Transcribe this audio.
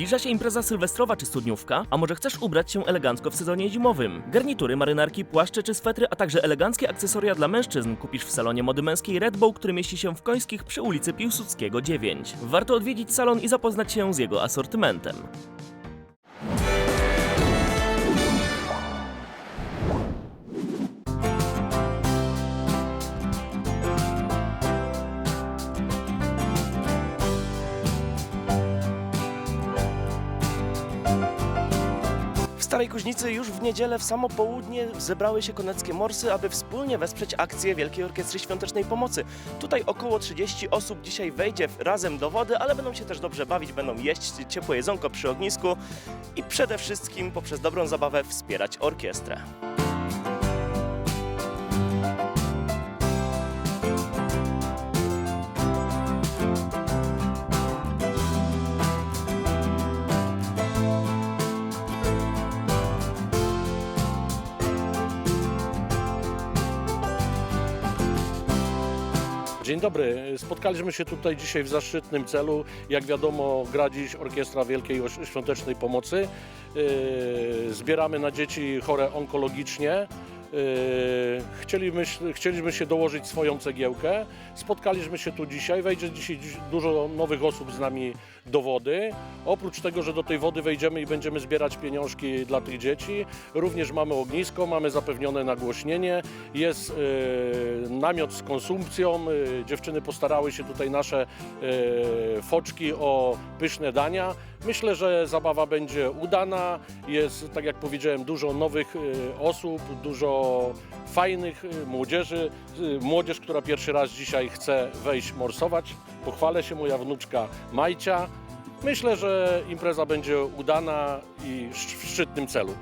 Zbliża się impreza sylwestrowa czy studniówka, a może chcesz ubrać się elegancko w sezonie zimowym? Garnitury, marynarki, płaszcze czy swetry, a także eleganckie akcesoria dla mężczyzn kupisz w salonie mody męskiej Red Bull, który mieści się w Końskich przy ulicy Piłsudskiego 9. Warto odwiedzić salon i zapoznać się z jego asortymentem. Starej Kuźnicy już w niedzielę w samo południe zebrały się koneckie morsy, aby wspólnie wesprzeć akcję Wielkiej Orkiestry Świątecznej Pomocy. Tutaj około 30 osób dzisiaj wejdzie razem do wody, ale będą się też dobrze bawić, będą jeść ciepłe jedzonko przy ognisku i przede wszystkim poprzez dobrą zabawę wspierać orkiestrę. Dzień dobry. Spotkaliśmy się tutaj dzisiaj w zaszczytnym celu. Jak wiadomo, gra dziś Orkiestra Wielkiej Świątecznej Pomocy. Yy, Zbieramy na dzieci chore onkologicznie. Yy, Chcielibyśmy, chcieliśmy się dołożyć swoją cegiełkę. Spotkaliśmy się tu dzisiaj. Wejdzie dzisiaj dużo nowych osób z nami do wody. Oprócz tego, że do tej wody wejdziemy i będziemy zbierać pieniążki dla tych dzieci, również mamy ognisko, mamy zapewnione nagłośnienie, jest e, namiot z konsumpcją. E, dziewczyny postarały się tutaj nasze foczki o pyszne dania. Myślę, że zabawa będzie udana. Jest, tak jak powiedziałem, dużo nowych osób, dużo fajnych e, młodzieży. E, Młodzież, która pierwszy raz dzisiaj chce wejść morsować. Pochwalę się, moja wnuczka Majcia. Myślę, że impreza będzie udana i w szczytnym celu.